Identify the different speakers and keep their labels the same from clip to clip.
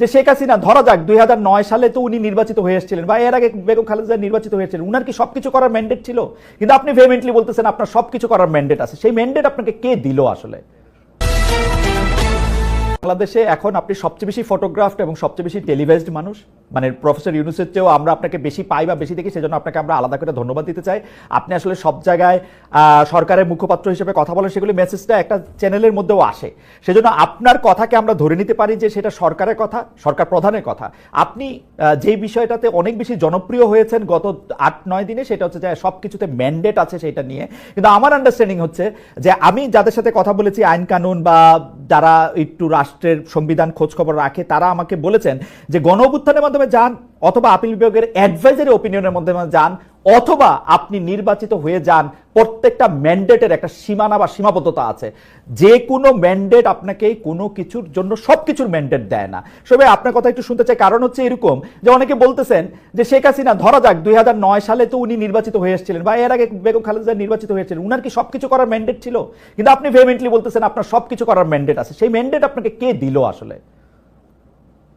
Speaker 1: যে শেখ হাসিনা, ধরা যাক, দুই হাজার নয় সালে তো উনি নির্বাচিত হয়ে এসেছিলেন বা এর আগে বেগম খালেদা নির্বাচিত হয়েছিলেন উনার কি সবকিছু করার ম্যান্ডেট ছিল? কিন্তু আপনি ভেমেন্টলি বলতেছেন আপনার সবকিছু করার ম্যান্ডেট আছে। সেই ম্যান্ডেট আপনাকে কে দিল আসলে? বাংলাদেশে এখন আপনি সবচেয়ে বেশি ফটোগ্রাফড এবং সবচেয়ে বেশি টেলিভাইজড মানুষ। মানে প্রফেসর ইউনুসের চেয়েও আমরা আপনাকে বেশি পাই বা বেশি দেখি, সেজন্য আপনাকে আমরা আলাদা করে ধন্যবাদ দিতে চাই। আপনি আসলে সব জায়গায় সরকারের মুখপাত্র হিসেবে কথা বলেন, সেগুলি মেসেজটা একটা চ্যানেলের মধ্যেও আসে। সেজন্য আপনার কথাকে আমরা ধরে নিতে পারি যে সেটা সরকারের কথা, সরকার প্রধানের কথা। আপনি যেই বিষয়টাতে অনেক বেশি জনপ্রিয় হয়েছেন গত আট, নয় দিনে, সেটা হচ্ছে যে সব কিছুতে ম্যান্ডেট আছে সেটা নিয়ে। কিন্তু আমার আন্ডারস্ট্যান্ডিং হচ্ছে যে আমি যাদের সাথে কথা বলেছি, আইন কানুন বা যারা একটু রাষ্ট্রের সংবিধান খোঁজ খবর রাখে, তারা আমাকে বলেছেন যে গণ অভ্যুত্থানের মাধ্যমে যান অথবা আপিল বিভাগের অ্যাডভাইজারি ওপিনিয়নের মাধ্যমে যান অথবা আপনি নির্বাচিত হয়ে যান, প্রত্যেকটা ম্যান্ডেটের একটা সীমানা বা সীমাবদ্ধতা আছে। যে কোনো ম্যান্ডেট আপনাকে কোনো কিছুর জন্য সব কিছুর ম্যান্ডেট দেয় না। সবাই, আপনার কথা একটু শুনতে চাই। কারণ হচ্ছে এরকম যে অনেকে বলতেছেন যে শেখ হাসিনা, ধরা যাক দুই নয় সালে তো উনি নির্বাচিত হয়ে এসেছিলেন বা এর আগে বেগম খালেদা নির্বাচিত হয়েছিলেন উনার কি সবকিছু করার ম্যান্ডেট ছিল? কিন্তু আপনি ভেমেন্টলি বলতেছেন আপনার সবকিছু করার ম্যান্ডেট আছে। সেই ম্যান্ডেট আপনাকে কে দিল আসলে?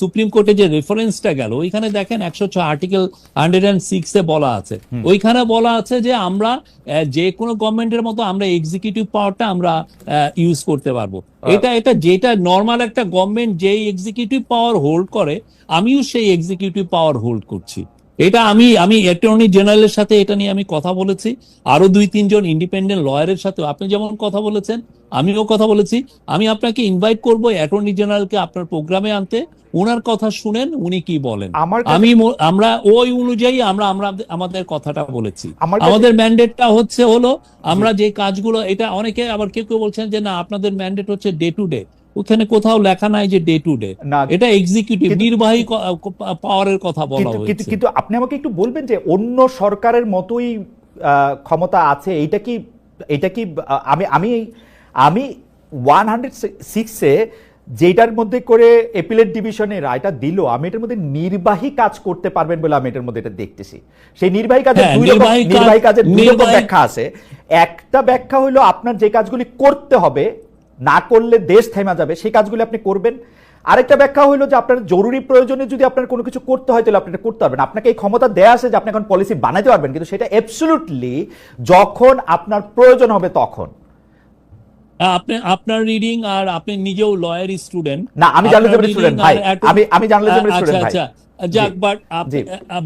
Speaker 2: সুপ্রিম কোর্টে যে রেফারেন্সটা গেল ওইখানে দেখেন একশো ছয় আর্টিকেল হান্ড্রেড অ্যান্ড সিক্সে বলা আছে। ওইখানে বলা আছে যে আমরা যে কোনো গভর্নমেন্টের মতো আমরা এক্সিকিউটিভ পাওয়ারটা আমরা ইউজ করতে পারব। এটা এটা যেটা নর্মাল একটা গভর্নমেন্ট যেই এক্সিকিউটিভ পাওয়ার হোল্ড করে আমিও সেই এক্সিকিউটিভ পাওয়ার হোল্ড করছি। এটা আমি আমি অ্যাটর্নি জেনারেলের সাথে এটা নিয়ে আমি কথা বলেছি। আরও দুই তিনজন ইন্ডিপেন্ডেন্ট লয়ারের সাথে আপনি যেমন কথা বলেছেন আমিও কথা বলেছি। আমি আপনাকে ইনভাইট করব অ্যাটর্নি জেনারেলকে আপনার প্রোগ্রামে আনতে। ওনার কথা শুনেন উনি কি বলেন? আমি আমরা ওই অনুযায়ী আমরা আমরা আমাদের কথাটা বলেছি। আমাদের ম্যান্ডেটটা হচ্ছে হলো আমরা যে কাজগুলো এটা অনেকে আবার কেউ কেউ বলছেন যে না আপনাদের ম্যান্ডেট হচ্ছে ডে টু ডে ওখানে কোথাও লেখা নাই যে ডে টু ডে এটা এক্সিকিউটিভ নির্বাহী পাওয়ারের কথা বলা হয়েছে।
Speaker 1: কিন্তু আপনি আমাকে একটু বলবেন যে অন্য সরকারের মতোই ক্ষমতা আছে? এইটা কি এটা কি আমি আমি আমি ওয়ান হান্ড্রেড সিক্সে যেটার মধ্যে করে এপিলেট ডিভিশনে রায়টা দিল আমি এটার মধ্যে নির্বাহী কাজ করতে পারবেন বলে আমি এটার মধ্যে এটা দেখতেছি। সেই নির্বাহী কাজের
Speaker 2: হ্যাঁ,
Speaker 1: দুই রকম
Speaker 2: নির্বাহী কাজ-
Speaker 1: কাজের দুই রকম ব্যাখ্যা আছে। একটা ব্যাখ্যা হলো আপনার যে কাজগুলি করতে হবে না করলে দেশ থেমা যাবে সেই কাজগুলি আপনি করবেন। আরেকটা ব্যাখ্যা হলো যে আপনার জরুরি প্রয়োজনে যদি আপনার কোনো কিছু করতে হয় তাহলে আপনি এটা করতে পারবেন। আপনাকে এই ক্ষমতা দেয়া আছে যে আপনি এখন পলিসি বানাতে পারবেন কিন্তু সেটা অ্যাবসলুটলি যখন আপনার প্রয়োজন হবে তখন।
Speaker 2: আপনি আপনার রিডিং আর আপনি নিজেও লয়ার স্টুডেন্ট
Speaker 1: না, আমি জার্নালিজম স্টুডেন্ট ভাই। আমি- আমি জার্নালিজমের
Speaker 2: স্টুডেন্ট
Speaker 1: ভাই আচ্ছা ভাই।
Speaker 2: আচ্ছা যাক বাট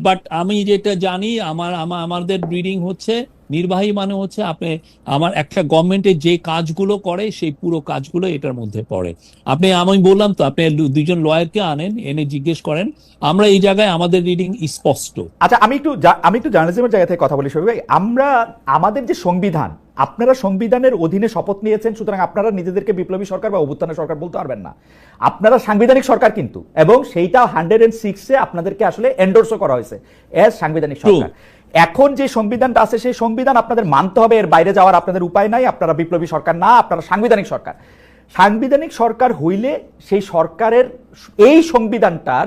Speaker 2: বাট আমি যেটা জানি আমার আমাদের রিডিং হচ্ছে নির্বাহী মানে হচ্ছে আপনি আমার একটা গভর্নমেন্টের যে কাজগুলো করে সেই পুরো কাজগুলো এটার মধ্যে পড়ে। আপনি আমি বললাম তো আপনি দুইজন লয়ারকে আনেন এনে জিজ্ঞেস করেন আমরা এই জায়গায় আমাদের রিডিং স্পষ্ট।
Speaker 1: আচ্ছা আমি একটু আমি একটু জার্নালিজমের জায়গা থেকে কথা বলি ভাই। আমরা আমাদের যে সংবিধান আপনারা সংবিধানের অধীনে শপথ নিয়েছেন সুতরাং আপনারা নিজেদেরকে বিপ্লবী সরকার বা অভ্যুত্থানের সরকার বলতে পারবেন না। আপনারা সাংবিধানিক সরকার কিন্তু এবং সেইটা হান্ড্রেড এন্ড সিক্সে আপনাদেরকে আসলে এন্ডোর্সও করা হয়েছে এস সাংবিধানিক সরকার। এখন যে সংবিধানটা আছে সেই সংবিধান আপনাদের মানতে হবে এর বাইরে যাওয়ার আপনাদের উপায় নাই আপনারা বিপ্লবী সরকার না আপনারা সাংবিধানিক সরকার। সাংবিধানিক সরকার হইলে সেই সরকারের এই সংবিধানটার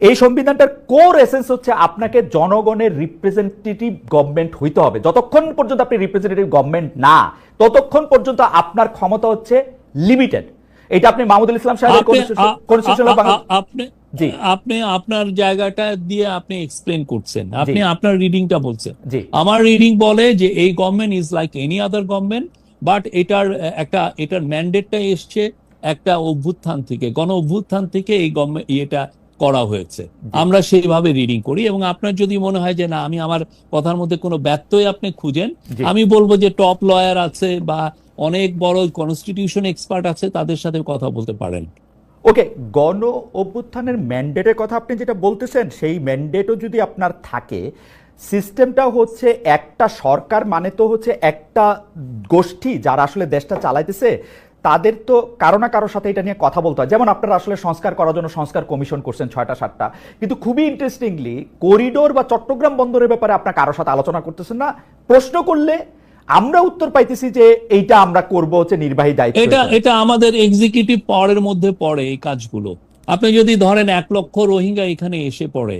Speaker 1: এই সংবিধানটার কোর এসেন্স হচ্ছে আপনাকে জনগণের রিপ্রেজেন্টেটিভ গভর্নমেন্ট হইতে হবে। যতক্ষণ পর্যন্ত আপনি রিপ্রেজেন্টেটিভ গভর্নমেন্ট না ততক্ষণ পর্যন্ত আপনার ক্ষমতা হচ্ছে লিমিটেড এটা আপনি মাহমুদুল ইসলাম সাহেবের কনস্টিটিউশনাল
Speaker 2: আপনি
Speaker 1: জি।
Speaker 2: আপনি আপনার জায়গাটা দিয়ে আপনি এক্সপ্লেন করছেন। আপনি আপনার রিডিংটা বলছেন। আমার রিডিং বলে যে এই government is like any other government but এটার একটা এটার ম্যান্ডেটটা এসছে একটা অভ্যুত্থান থেকে। গণ অভ্যুত্থান থেকে এই গভর্নমেন্ট এটা করা হয়েছে। আমরা সেইভাবে রিডিং করি এবং আপনার যদি মনে হয় যে না আমি আমার কথার মধ্যে কোনো ব্যত্যয় আপনি খুঁজেন আমি বলব যে টপ লয়ার আছে বা অনেক বড় কনস্টিটিউশন এক্সপার্ট আছে, তাদের সাথে কথা বলতে পারেন।
Speaker 1: ওকে গণ অভ্যুত্থানের ম্যান্ডেটের কথা আপনি যেটা বলতেছেন, সেই ম্যান্ডেটও যদি আপনার থাকে সিস্টেমটা হচ্ছে একটা সরকার মানে তো হচ্ছে একটা গোষ্ঠী যারা আসলে দেশটা চালাইতেছে, তাদের তো কারও না কারোর সাথে এটা নিয়ে কথা বলতে হয়। যেমন আপনারা আসলে সংস্কার করার জন্য সংস্কার কমিশন করছেন ছয়টা, সাতটা। কিন্তু খুবই ইন্টারেস্টিংলি করিডোর বা চট্টগ্রাম বন্দরের ব্যাপারে আপনার কারোর সাথে আলোচনা করতেছেন না। প্রশ্ন করলে আমরা উত্তর পাইতেছি যে এইটা আমরা করব হচ্ছে নির্বাহী দায়িত্ব
Speaker 2: এটা এটা আমাদের এক্সিকিউটিভ পাওয়ারের মধ্যে পড়ে এই কাজগুলো। আপনি যদি ধরেন এক লক্ষ রোহিঙ্গা এখানে এসে পড়ে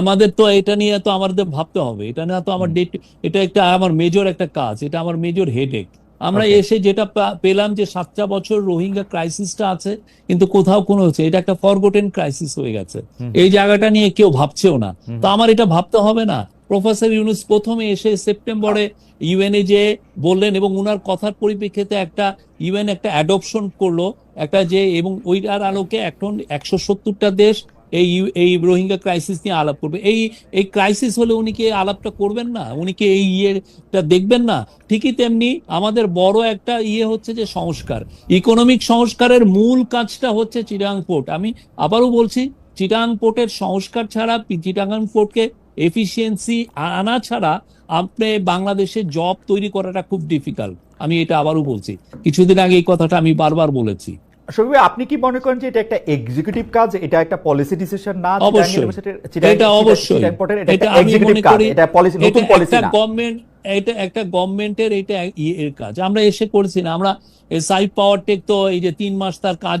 Speaker 2: আমাদের তো এটা নিয়ে তো আমাদের ভাবতে হবে। এটা না তো আমার ডেট এটা একটা আমার মেজর একটা কাজ এটা আমার মেজর হেডেক আমরা এসে যেটা পেলাম যে সাতটা বছর রোহিঙ্গা ক্রাইসিসটা আছে কিন্তু কোথাও কোনো হচ্ছে এটা একটা ফরগোটেন ক্রাইসিস হয়ে গেছে। এই জায়গাটা নিয়ে কেউ ভাবছেও না। তো আমার এটা ভাবতে হবে না। প্রফেসর ইউনুস প্রথমে এসে সেপ্টেম্বরে ইউএনএ যে বললেন এবং উনার কথার পরিপ্রেক্ষিতে একটা ইউএন একটা অ্যাডপশন করল, একটা যে এবং ওইটার আলোকে এখন একশো সত্তরটা দেশ এই এই রোহিঙ্গা ক্রাইসিস নিয়ে আলাপ করবে। এই এই ক্রাইসিস হলে উনি কি আলাপটা করবেন না? উনি কি এই ইয়েটা দেখবেন না? ঠিকই তেমনি আমাদের বড় একটা ইয়ে হচ্ছে যে সংস্কার। ইকোনমিক সংস্কারের মূল কাজটা হচ্ছে চিটাং পোর্ট আমি আবারও বলছি, চিটাং পোর্টের সংস্কার ছাড়া চিটাং পোর্টকে এফিসিয়েন্সি আনা ছাড়া আপনি বাংলাদেশে জব তৈরি করাটা খুব ডিফিকাল্ট আমি এটা আবারও বলছি। কিছুদিন আগে এই কথাটা আমি বারবার বলেছি।
Speaker 1: আপনি কি মনে করেন যে এটা একটা এক্সিকিউটিভ কাজ? এটা একটা পলিসি ডিসিশন না?
Speaker 2: অবশ্যই। এটা অবশ্যই।
Speaker 1: এটা
Speaker 2: আমি মনে করি
Speaker 1: এটা পলিসি নতুন পলিসি না।
Speaker 2: গভর্নমেন্ট এটা একটা গভর্নমেন্টের এটা ইয়ের কাজ। আমরা এসে করেছি না। আমরা সাইড পাওয়ার টেক তো এই যে তিন মাস তার কাজ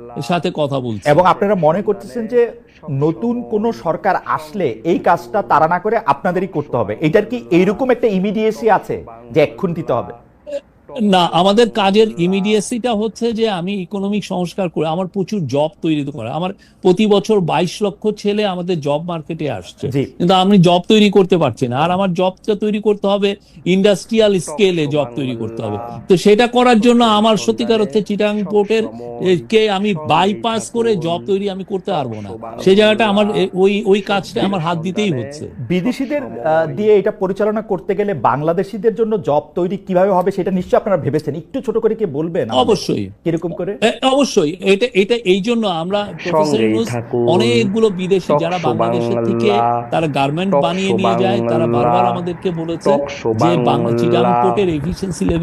Speaker 2: সাথে কথা বলছি।
Speaker 1: এবং আপনারা মনে করতেছেন যে নতুন কোন সরকার আসলে এই কাজটা তারা না করে আপনাদেরই করতে হবে। এটার কি এইরকম একটা ইমিডিয়েসি আছে যে এক্ষুন দিতে হবে?
Speaker 2: না আমাদের কাজের ইমিডিয়েসিটা হচ্ছে যে আমি ইকোনমিক সংস্কার করে আমার প্রচুর জব তৈরি করে। আমার প্রতি বছর বাইশ লক্ষ ছেলে আমাদের জব মার্কেটে আসছে। কিন্তু আমি জব তৈরি করতে পারছি না। আর আমার জবটা তৈরি করতে হবে ইন্ডাস্ট্রিয়াল স্কেলে জব তৈরি করতে হবে। তো সেটা করার জন্য আমার সত্যিকার হচ্ছে চিটাং পোর্টের কে আমি বাইপাস করে জব তৈরি আমি করতে পারব না। সেই জায়গাটা আমার ওই ওই কাজটা আমার হাত দিতেই হচ্ছে।
Speaker 1: বিদেশিদের দিয়ে এটা পরিচালনা করতে গেলে বাংলাদেশিদের জন্য জব তৈরি কীভাবে হবে সেটা নিশ্চয়ই আপনারা ভেবেছেন? একটু ছোট করে কি বলবেন
Speaker 2: অবশ্যই।
Speaker 1: কীরকম করে?
Speaker 2: অবশ্যই। এটা এটা এই জন্য আমরা। অনেকগুলো বিদেশি যারা
Speaker 3: বাংলাদেশ
Speaker 2: বাংলাদেশের থেকে তারা গার্মেন্ট বানিয়ে নিয়ে যায় তারা বারবার আমাদেরকে বলেছে যে বাংলা।
Speaker 3: বাংলা।
Speaker 2: চিটাং পোর্টের এফিসিয়েন্সি লেভেল